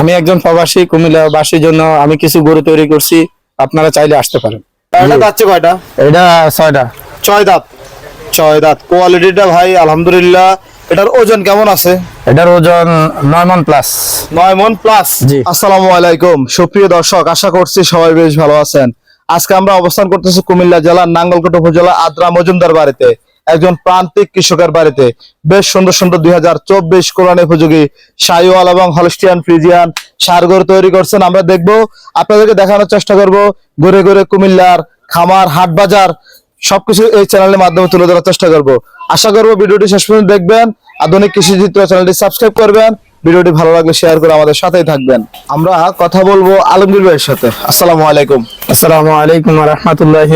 আমি একজন প্রবাসী কুমিল্লা বাসীর জন্য আমি কিছু গরু তৈরি করছি আপনারা চাইলে আসতে পারেন। এটা যাচ্ছে কয়টা? এটা ছয়টা। ছয় দাঁত। ছয় দাঁত। কোয়ালিটিটা ভাই আলহামদুলিল্লাহ। এটার ওজন কেমন আছে? এটার ওজন নয় মন প্লাস নয় মন প্লাস জি। আসসালামু আলাইকুম। সুপ্রিয় দর্শক আশা করছি সবাই বেশ ভালো আছেন। আজকে আমরা অবস্থান করতেছি কুমিল্লা জেলার নাঙ্গলকোট উপজেলা আদ্রা মজুমদার বাড়িতে। একজন প্রান্তিক কৃষকের বাড়িতে। বেশ সুন্দর সুন্দর দুই হাজার চব্বিশ কোরআন উপযোগী সাইওয়াল এবং হলস্টিয়ান ফ্রিজিয়ান সার গরু তৈরি করছেন। আমরা দেখব, আপনাদেরকে দেখানোর চেষ্টা করব ঘুরে ঘুরে কুমিল্লার খামার, হাট বাজার, সবকিছু এই চ্যানেলের মাধ্যমে তুলে ধরার চেষ্টা করব। আশা করব ভিডিওটি শেষ পর্যন্ত দেখবেন। আধুনিক কৃষি চিত্র চ্যানেলটি সাবস্ক্রাইব করবেন। ভিডিওটি ভালো লাগলে শেয়ার করে আমাদের সাথেই থাকবেন। আমরা কথা বলব আলমগীর ভাইয়ের সাথে। আসসালামু আলাইকুম। আসসালামু আলাইকুম রহমতুল্লাহি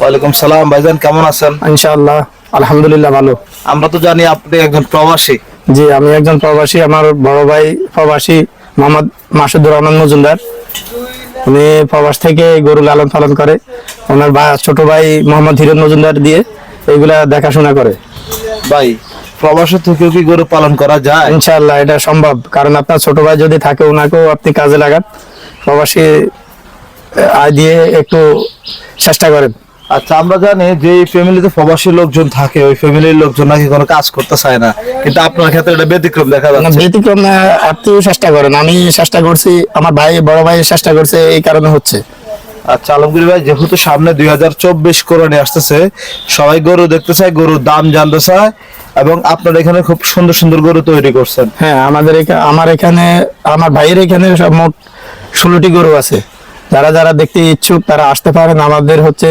ওয়ালাইকুম সালাম ভাইজান কেমন আছেন? ইনশাআল্লাহ আলহামদুলিল্লাহ ভালো। আমরা তো জানি আপনি একজন প্রবাসী। জি আমি একজন প্রবাসী আমার বড় ভাই প্রবাসী মোহাম্মদ মাসুদুর রহমান মজুমদার। উনি প্রবাস থেকে গরু লালন পালন করে। ওনার ভাই ছোট ভাই মোহাম্মদ হিরণ মজুমদার দিয়ে এইগুলা দেখাশোনা করে। ভাই প্রবাসী থেকেও কি গরু পালন করা যায়? ইনশাআল্লাহ এটা সম্ভব। কারণ আপনার ছোট ভাই যদি থাকে ওনাকেও আপনি কাজে লাগান। প্রবাসী আয় দিয়ে একটু চেষ্টা করেন। আচ্ছা আমরা জানি যে ফ্যামিলিতে প্রবাসী লোকজন থাকে ওই ফ্যামিলির লোকজন নাকি কোনো কাজ করতে চায় না। কিন্তু আপনার ক্ষেত্রে এটা ব্যতিক্রম দেখা না, যাচ্ছে। ব্যতিক্রম না আপনিও চেষ্টা করেন। আমি চেষ্টা করছি আমার ভাই বড় ভাই চেষ্টা করছে এই কারণে হচ্ছে। আচ্ছা আলমগীর ভাই যেহেতু সামনে দুই হাজার চব্বিশ কোরআনে আসতেছে সবাই গরু দেখতে চায় গরুর দাম জানতে চায় এবং আপনার এখানে খুব সুন্দর সুন্দর গরু তৈরি করছেন। হ্যাঁ আমাদের এখানে আমার এখানে আমার ভাইয়ের এখানে সব মোট ষোলোটি গরু আছে। যারা যারা দেখতে ইচ্ছুক তারা আসতে পারেন। আমাদের হচ্ছে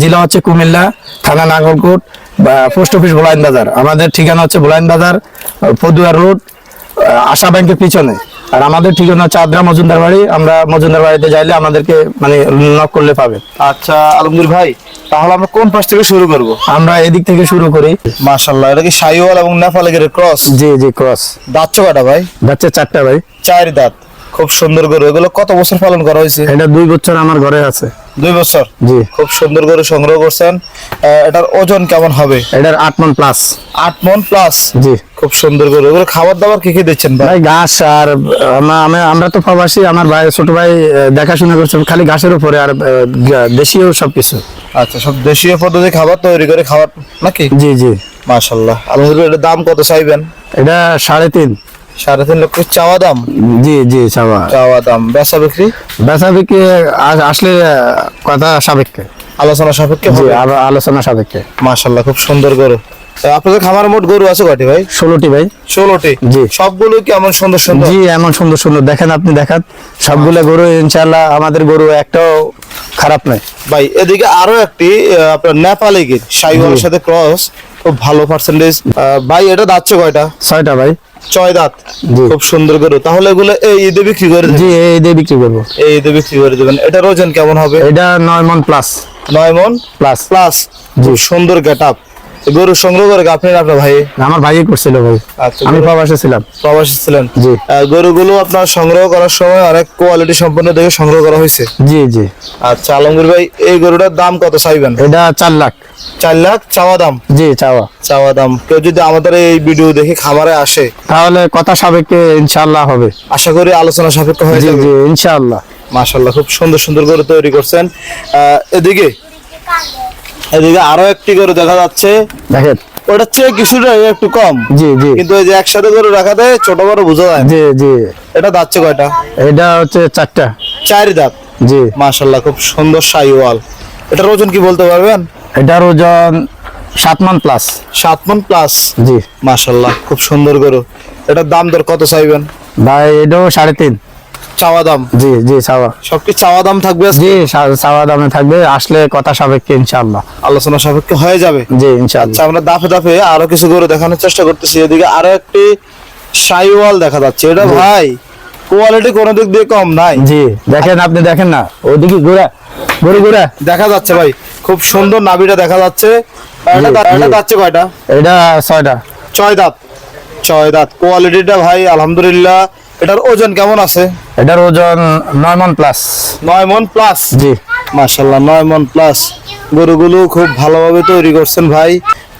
জেলা হচ্ছে কুমিল্লা থানা নাগরকোট বা পোস্ট অফিস ভোলাইন বাজার। আমাদের ঠিকানা হচ্ছে ভোলাইন বাজার পদুয়া রোড আশা ব্যাংকের পিছনে। আর আমাদের ঠিকানা হচ্ছে আদ্রা মজুমদার বাড়ি। আমরা মজুমদার বাড়িতে যাইলে আমাদেরকে মানে নক করলে পাবে। আচ্ছা আলমগীর ভাই তাহলে আমরা কোন পাশ থেকে শুরু করব? আমরা এদিক থেকে শুরু করি। মাশাল্লাহ এটা কি সাইওয়াল এবং নেপালের ক্রস জি জি ক্রস দাঁত চোকাটা ভাই? যাচ্ছে চারটা ভাই। চার দাঁত। খুব সুন্দর গরু। এগুলো কত বছর পালন করা হয়েছে? এটা দুই বছর আমার ঘরে আছে। দুই বছর? জি। খুব সুন্দর গরু সংগ্রহ করছেন। এটার ওজন কেমন হবে? এটার আট মন প্লাস আট মন প্লাস জি। খুব সুন্দর গরু। এগুলো খাবার দাবার কি কি দিচ্ছেন ভাই? ঘাস আর আমরা আমি- আমরা তো প্রবাসী আমার ভাই ছোট ভাই দেখাশোনা করছে খালি ঘাসের উপরে আর দেশীয় সবকিছু। আচ্ছা সব দেশীয় পদ্ধতি খাবার তৈরি করে খাবার নাকি? জি জি। মাশাল্লাহ আলহামদুলিল্লাহ এটার দাম কত চাইবেন? এটা সাড়ে তিন। সাড়ে তিন লক্ষ চাওয়া দাম? জি জি চাওয়া। চাওয়া দাম। বেচা বিক্রি? বেচা বিক্রি আসলে কথা সাপেক্ষে। আলোচনা সাপেক্ষে আলোচনা সাপেক্ষে। মাশাল্লাহ খুব সুন্দর গরু। তা আপনাদের খামার মোট গরু আছে কয়টি ভাই? ষোলোটি ভাই। ষোলোটি? জি। সবগুলো কি এমন সুন্দর সুন্দর? জি এমন সুন্দর সুন্দর। দেখেন আপনি দেখান। সবগুলো গরু ইনশাল্লাহ আমাদের গরু একটাও খারাপ নয় ভাই এদিকে আরও একটি আপনার নেপালি গির সাইওয়ালের সাথে ক্রস খুব ভালো পার্সেন্টেজ ভাই এটা দাচ্ছে কয়টা? ছয়টা ভাই। ছয় দাঁত। খুব সুন্দর গরু। তাহলে এগুলো এই ঈদে বিক্রি করে জি এই দিয়ে বিক্রি করব। এই ঈদে বিক্রি করে দেবেন। এটার ওজন কেমন হবে? এটা নয় মন প্লাস নয় মন প্লাস প্লাস সুন্দর গেট আপ গরু সংগ্রহ করে আপনি আপনার ভাই? আমার ভাই করছিল ভাই। আচ্ছা আমি প্রবাসে ছিলাম। প্রবাসী ছিলেন? জি। গরুগুলো আপনার সংগ্রহ করার সময় অনেক কোয়ালিটি সম্পন্ন দেখে সংগ্রহ করা হয়েছে? জি জি। আচ্ছা আলমগীর ভাই এই গরুটার দাম কত চাইবেন? এটা চার লাখ। চার লাখ চাওয়া দাম? জি চাওয়া। চাওয়া দাম। কেউ যদি আমাদের এই ভিডিও দেখে খামারে আসে? তাহলে কথা সাবেকে ইনশাল্লাহ হবে। আশা করি আলোচনা সাপেক্ষ হয়ে যাবে। জি ইনশাল্লাহ মাশাল্লাহ খুব সুন্দর সুন্দর করে তৈরি করছেন। আহ, এদিকে? এদিকে আরও একটি গরু দেখা যাচ্ছে। দেখেন। ওটার চেয়ে কিছুটা একটু কম। জি জি। কিন্তু ওই যে একসাথে গরু রাখাতে ছোট বড় বোঝা যায়। জি জি। এটা দাচ্ছে কয়টা? এটা হচ্ছে চারটা। চার দাঁত। জি। মাশাল্লাহ খুব সুন্দর সাইওয়াল। এটার ওজন কি বলতে পারবেন? এটার ওজন সাত মান প্লাস সাত মন প্লাস জি। মাশাল্লাহ খুব সুন্দর গরু। এটার দাম দর কত চাইবেন? ভাই এটাও সাড়ে তিন। চাওয়া দাম? জি জি চাওয়া। সব চাওয়া দাম থাকবে জি চাওয়া দামে থাকবে আসলে কথা সাপেক্ষে ইনশাল্লাহ আলোচনা সাপেক্ষে হয়ে যাবে? জি ইনশাল্লাহ আচ্ছা আমরা দাফে দাফে আরও কিছু গরু দেখানোর চেষ্টা করতেছি। এদিকে আরও একটি সাইওয়াল দেখা যাচ্ছে। এটা ভাই কোয়ালিটি কোনো দিক দিয়ে কম নাই। জি দেখেন আপনি দেখেন না। ওদিকে ঘোরা গরু ঘোরা। দেখা যাচ্ছে ভাই খুব সুন্দর নাভিটা দেখা যাচ্ছে। এটা যাচ্ছে কয়টা এটা ছয়টা। ছয় দাঁত। ছয় দাঁত। কোয়ালিটিটা ভাই আলহামদুলিল্লাহ এটার ওজন কেমন আছে? এটার ওজন নয় মন প্লাস নয় মন প্লাস জি। মাশাল্লাহ নয় মন প্লাস গরুগুলো খুব ভালোভাবে তৈরি করছেন ভাই।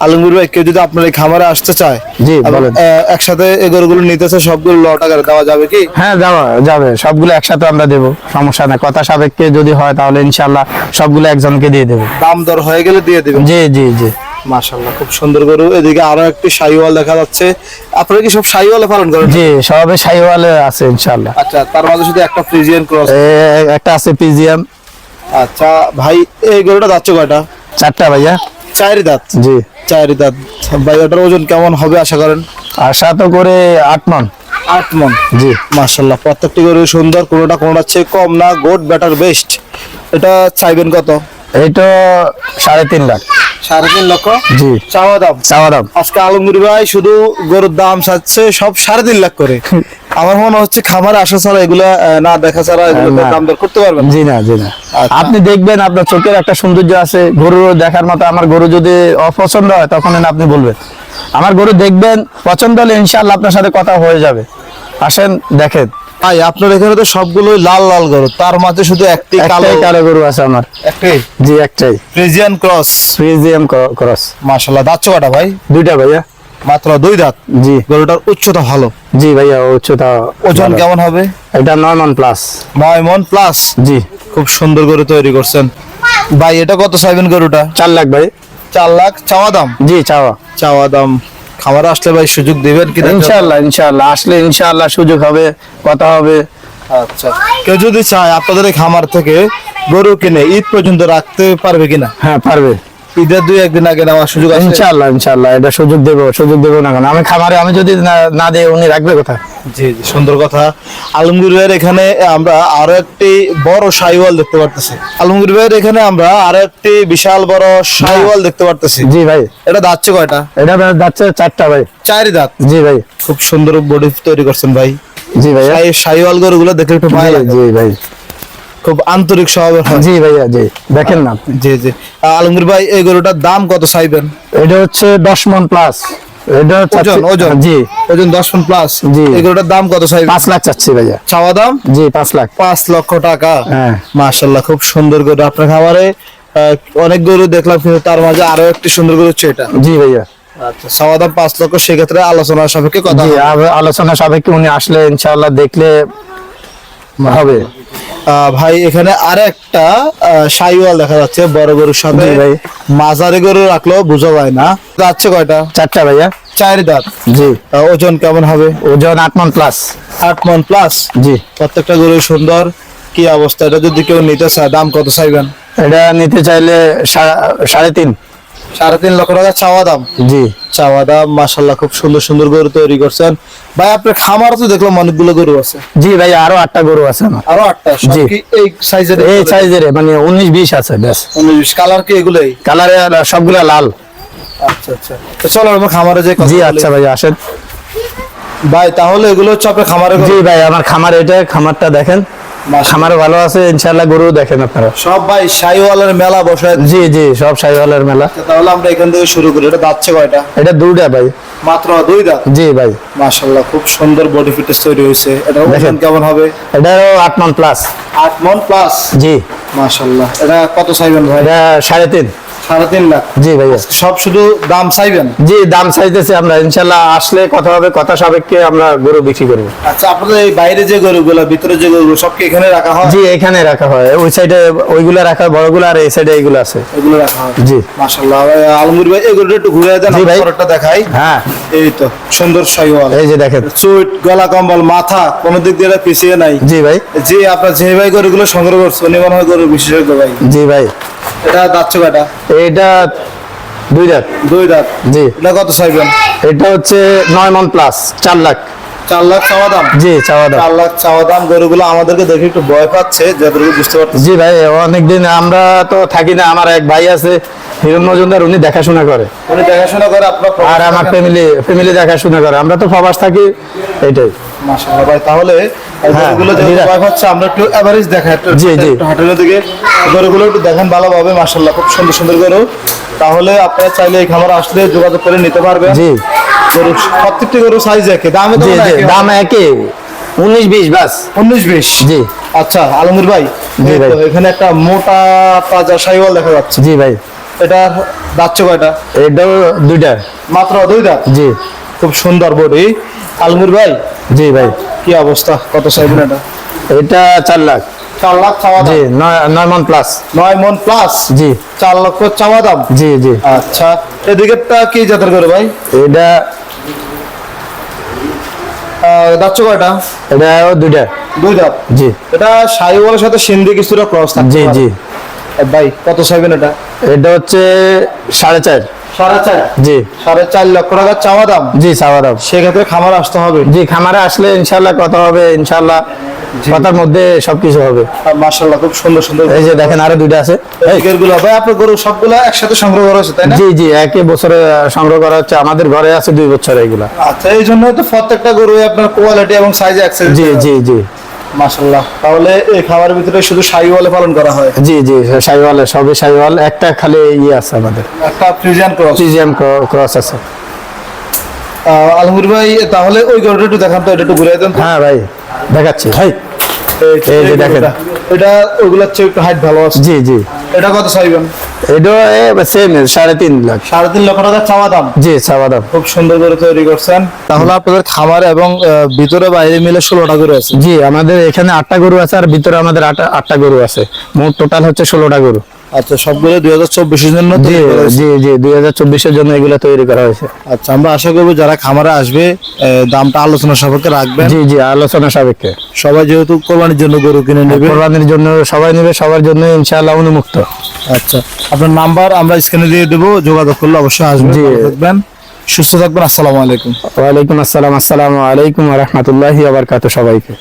আলমগীর ভাই কেউ যদি আপনার এই খামারে আসতে চায় জি, বলেন। একসাথে এই গরুগুলো নিতে চায় সবগুলো ল টাকার দেওয়া যাবে কি? হ্যাঁ যাওয়া যাবে। সবগুলো একসাথে আমরা দেবো সমস্যা নাই। কথা সাপেক্ষে যদি হয় তাহলে ইনশাল্লাহ সবগুলো একজনকে দিয়ে দেবো। দাম দর হয়ে গেলে দিয়ে দিবেন। জি জি জি। মাশাল্লাহ খুব সুন্দর গরু। এদিকে আরও একটি শাহিওয়াল দেখা যাচ্ছে। আপনারা কি সব শাহিওয়ালে পালন করেন? জি সবে সাইওয়ালে আছে ইনশাল্লাহ আচ্ছা তার মাঝে শুধু একটা ফ্রিজিয়ান ক্রস একটা আছে পিজিএম। আচ্ছা ভাই এই গরুটা যাচ্ছে কয়টা? চারটা ভাইয়া। চারি দাঁত? জি। চারি দাঁত। ভাই ওটার ওজন কেমন হবে আশা করেন? আশা তো করে আট মন। আট মন? জি। মাশাল্লাহ প্রত্যেকটি গরু সুন্দর কোনোটা কোনোটার চেয়ে কম না গোট বেটার বেস্ট এটা চাইবেন কত? তো সাড়ে তিন লাখ। সাড়ে তিন লক্ষ। জি। চাওয়া দাম। চাওয়া দাম। আজকে আলমগীর ভাই শুধু গরুর দাম চাচ্ছে সব সাড়ে তিন লাখ করে। আমার মনে হচ্ছে খামারে আসা ছাড়া এগুলা না দেখা ছাড়া এগুলো দাম দর করতে পারবেন জি না জি না। আচ্ছা। আপনি দেখবেন আপনার চোখের একটা সৌন্দর্য আছে গরু দেখার মতো আমার গরু যদি অপছন্দ হয় তখন আপনি বলবেন। আমার গরু দেখবেন পছন্দ হলে ইনশাল্লাহ আপনার সাথে কথা হয়ে যাবে। আসেন দেখেন। ভাই আপনার এখানে তো সবগুলোই লাল লাল গরু। তার মাঝে শুধু একটি কালো কালো গরু আছে আমার। একটাই জি একটাই। ফ্রিজিয়ান ক্রস ফ্রিজিয়াম ক্রস মাশাল্লাহ দাঁত কটা ভাই? দুইটা ভাইয়া। মাত্র দুই দাঁত? জি। গরুটার উচ্চতা ভালো? জি ভাইয়া উচ্চতা ওজন কেমন হবে? এটা নয় মান প্লাস নয় মন প্লাস জি। খুব সুন্দর গরু তৈরি করছেন। ভাই এটা কত চাইবেন গরুটা? চার লাখ ভাই। চার লাখ চাওয়া দাম? জি চাওয়া। চাওয়া দাম। খামারে আসলে ভাই সুযোগ দিবেন কি ইনশাআল্লাহ ইনশাআল্লাহ। আসলে ইনশাআল্লাহ সুযোগ হবে কথা হবে। আচ্ছা। কেউ যদি চায় আপনাদের খামার থেকে গরু কিনে ঈদ পর্যন্ত রাখতে পারবে কিনা? হ্যাঁ পারবে। ঈদের দুই একদিন আগে নেওয়ার সুযোগ আছে? এটা সুযোগ দেবো সুযোগ দেবো না আমি খামারে আমি যদি না- না দিই উনি রাখবে কোথায়? জি জি সুন্দর কথা। আলমগীর ভাইয়ের এখানে আমরা আরও একটি বড় সাইওয়াল দেখতে পারতেছি। আলমগীর ভাইয়ের এখানে আমরা আরও একটি বিশাল বড় সাইওয়াল দেখতে পারতেছি। জি ভাই। এটা কয়টা? এটা চারটা ভাই। চারি দাঁত? জি ভাই। খুব সুন্দর বডি তৈরি করছেন ভাই। জি ভাই সাইওয়াল গরুগুলো দেখে একটু লাগে। জি ভাই। খুব আন্তরিক স্বভাবের হয়। জি ভাইয়া জি। দেখেন না। জি জি। আলমগীর ভাই এই গরুটার দাম কত চাইবেন? এটা হচ্ছে দশ মন প্লাস এটা ওজন ওজন? জি। ওজন দশ প্লাস জি। দাম কত পাঁচ লাখ চাচ্ছি ভাইয়া। চাওয়া দাম? জি পাঁচ লাখ। পাঁচ লক্ষ টাকা। হ্যাঁ। মাশাল্লাহ খুব সুন্দর গরু আপনার আহ, অনেক গরু দেখলাম কিন্তু তার মাঝে আরও একটি সুন্দর গরু হচ্ছে এটা। জি ভাইয়া। আচ্ছা চাওয়া দাম পাঁচ লক্ষ সেক্ষেত্রে আলোচনা সাপেক্ষে কথা আলোচনা সাপেক্ষে উনি আসলে ইনশাআল্লাহ দেখলে হবে। ভাই এখানে আর একটা সাইওয়াল দেখা যাচ্ছে বড় গরুর সাথে। ভাই। মাঝারি গরু রাখলেও বোঝা যায় না। যাচ্ছে কয়টা? চারটা ভাইয়া। চার দাঁত। জি। ওজন কেমন হবে? ওজন আট মন প্লাস আট মন প্লাস জি। প্রত্যেকটা গরু সুন্দর। কি অবস্থা? এটা যদি কেউ নিতে চায় দাম কত চাইবেন? এটা নিতে চাইলে সাড়ে তিন। সাড়ে তিন লক্ষ টাকা চাওয়া দাম। জি। চাওয়া দাম মাসাল্লাহ খুব সুন্দর সুন্দর গরু তৈরি করছেন। ভাই আপনার খামার তো দেখলাম অনেকগুলো গরু আছে। জি ভাই আরও আটটা গরু আছে আমার। আরও আটটা? জি। এই সাইজের এই সাইজের মানে উনিশ বিশ আছে ব্যাস। কালার কি এগুলোই? কালারে সবগুলা লাল। আচ্ছা আচ্ছা। চলো আমরা খামারে যে জি আচ্ছা ভাই আসেন। ভাই তাহলে এগুলো হচ্ছে আপনার খামারে জি ভাই আমার খামার এটা খামারটা দেখেন। খামারে ভালো আছে ইনশাআল্লাহ গরু দেখেন আপনারা। সব ভাই শাহিওয়ালের মেলা বসায় জি জি সব সাইওয়ালের মেলা। তাহলে আমরা এখান থেকে শুরু করি। এটা দাচ্ছে কয়টা? এটা দুটা ভাই। মাত্র দুই দাঁত? জি ভাই। মাশাল্লাহ খুব সুন্দর বডি ফিটনেস তৈরি হয়েছে। এটা ওজন। কেমন হবে? এটা আট মান প্লাস আট মন প্লাস জি। মাশাল্লাহ এটা কত চাইবেন ভাই? এটা সাড়ে তিন। সাড়ে তিন লাখ। জি ভাইয়া সব শুধু দাম চাইবেন? জি দাম চাইতেছি আমরা। ইনশাল্লাহ আসলে কথা হবে কথা সাপেক্ষে আমরা গরু বিক্রি করব। আচ্ছা আপনাদের এই বাইরে যে গরুগুলো ভিতরে যে গরুগুলো সব কি এখানে রাখা হয়? জি এখানে রাখা হয়। ওই সাইডে ওইগুলা রাখা হয় বড়গুলো আর এই সাইডে এইগুলো আছে। এগুলো রাখা হয়। জি। মাশাল্লাহ আলমগীর ভাই গরুটা একটু ঘুরে দেন জি ভাই। পরেরটা দেখাই। হ্যাঁ। এই তো সুন্দর শাহিওয়াল এই যে দেখেন। চুট গলা কম্বল মাথা কোনো দিক দিয়ে পিছিয়ে নাই। জি ভাই। জি আপনার যে ভাই গরুগুলো সংগ্রহ করছে উনি মনে হয় গরু বিশেষজ্ঞ ভাই। জি ভাই। এটা দাচ্ছে কয়টা? এটা দুই লাখ দুই দাঁত। জি। এটা কত চাইবেন? এটা হচ্ছে নয় মন প্লাস চার লাখ। চার লাখ চাওয়া দাম? জি চাওয়া দাম। চার লাখ চাওয়া দাম। গরুগুলো আমাদেরকে দেখে একটু ভয় পাচ্ছে যতটুকু বুঝতে জি ভাই অনেকদিন আমরা তো থাকি না আমার এক ভাই আছে হিরণ মজুমদার উনি দেখাশোনা করে। উনি দেখাশোনা করে আপনার আর আমার ফ্যামিলি ফ্যামিলি দেখাশোনা করে। আমরা তো প্রবাস থাকি এইটাই। মাশাআল্লাহ ভাই তাহলে হ্যাঁ, গরুগুলো যে বিরাট। ভয় পাচ্ছে আমরা একটু এভারেজ দেখাই একটু হাটের দিকে। গরুগুলো একটু দেখেন ভালোভাবে মাশাআল্লাহ খুব সুন্দর সুন্দর গরু। তাহলে আপনারা চাইলে এই খামারে আসলে যোগাযোগ করে নিতে পারবেন। জি। গরু প্রত্যেকটি গরু সাইজ একই দামে তো দাম একই। উনিশ বিশ বাস। উনিশ বিশ? জি। আচ্ছা আলমগীর ভাই জি ভাই। এখানে একটা মোটা তাজা সাইওয়াল দেখা যাচ্ছে। জি ভাই। এটা দাচ্ছে কয়টা? এটাও দুইটা। মাত্র দুই দাঁত জি। খুব সুন্দর বডি। আলমুর ভাই জি ভাই। কি অবস্থা? কত চাইবেন এটা? এটা চার লাখ। চার লাখ চাওয়া জি নয় নয় মন প্লাস নয় মন প্লাস জি। চার লক্ষ চাওয়া দাম? জি জি। আচ্ছা। এদিকেরটা কি জাতের করে ভাই? এটা দাচ্ছে কয়টা? এটাও দুইটা। দুই দাঁত? জি। এটা সাইওয়ালের সাথে সিন্ধি কিছুটা ক্রস জি জি। ভাই কত চাইবেন এটা? এটা হচ্ছে সাড়ে চার। জি। লক্ষ টাকা চাওয়া দাম। জি সাওয়ারাম সেক্ষেত্রে খামার আসতে হবে। জি খামারে আসলে ইনশাল্লাহ কথা হবে ইনশাল্লাহ কথার মধ্যে সবকিছু হবে। আর মার্শাল্লাহ খুব সুন্দর সুন্দর। এই যে দেখেন আরও দুইটা আছে। ভাই আপনার গরু সবগুলো একসাথে সংগ্রহ করা হয়েছে তাই না? জি জি একই বছরে সংগ্রহ করা হচ্ছে। আমাদের ঘরে আছে দুই বছর এগুলা। আচ্ছা এই জন্য তো প্রত্যেকটা গরু আপনার কোয়ালিটি এবং সাইজ একসাথে জি জি জি। মাশাল্লাহ তাহলে এই খাবারের ভিতরে শুধু শাহিওয়ালে পালন করা হয়? জি জি শাইওয়ালে সবই সাইওয়াল একটা খালি ইয়ে আছে আমাদের। একটা ফ্রিজিয়ান ক্রস ফ্রিজিয়ান ক্রস আছে। আলমুর ভাই তাহলে ওই গরুটা একটু দেখান তো এটা একটু ঘুরে দেন হ্যাঁ ভাই দেখাচ্ছি। ভাই এই এই যে দেখেন। এটা ওগুলোর চেয়ে একটু হাইট ভালো আছে। জি জি। এটা কত চাইবেন? এটাও সেম সাড়ে তিন লাখ। সাড়ে তিন লক্ষ টাকা চাওয়া দাম? জি খুব সুন্দর করে তৈরি করছেন। তাহলে আপনাদের খামার এবং ভিতরে বাইরে মিলে ষোলোটা গরু আছে। জি আমাদের এখানে আটটা গরু আছে আর ভিতরে আমাদের আটটা গরু আছে। মোট টোটাল হচ্ছে ষোলোটা গরু। আচ্ছা সবগুলো দুই হাজার চব্বিশের জন্য জি জি দুই হাজার চব্বিশের জন্য এগুলো তৈরি করা হয়েছে। আচ্ছা আমরা আশা করব যারা খামারে আসবে দামটা আলোচনা সাপেক্ষে রাখবেন। জি জি আলোচনা সাপেক্ষে। সবাই যেহেতু কোরবানির জন্য গরু কিনে নেবে। কোরবানির জন্য সবাই নেবে সবার জন্য ইনশাআল্লাহ উন্মুক্ত। আচ্ছা আপনার নাম্বার আমরা স্ক্রিনে দিয়ে দেবো যোগাযোগ করলে অবশ্যই আসবেন থাকবেন। সুস্থ থাকবেন আসসালামু আলাইকুম। ওয়ালাইকুম আসসালাম আসসালামু আলাইকুম রহমতুল্লাহি আবরকাত সবাইকে।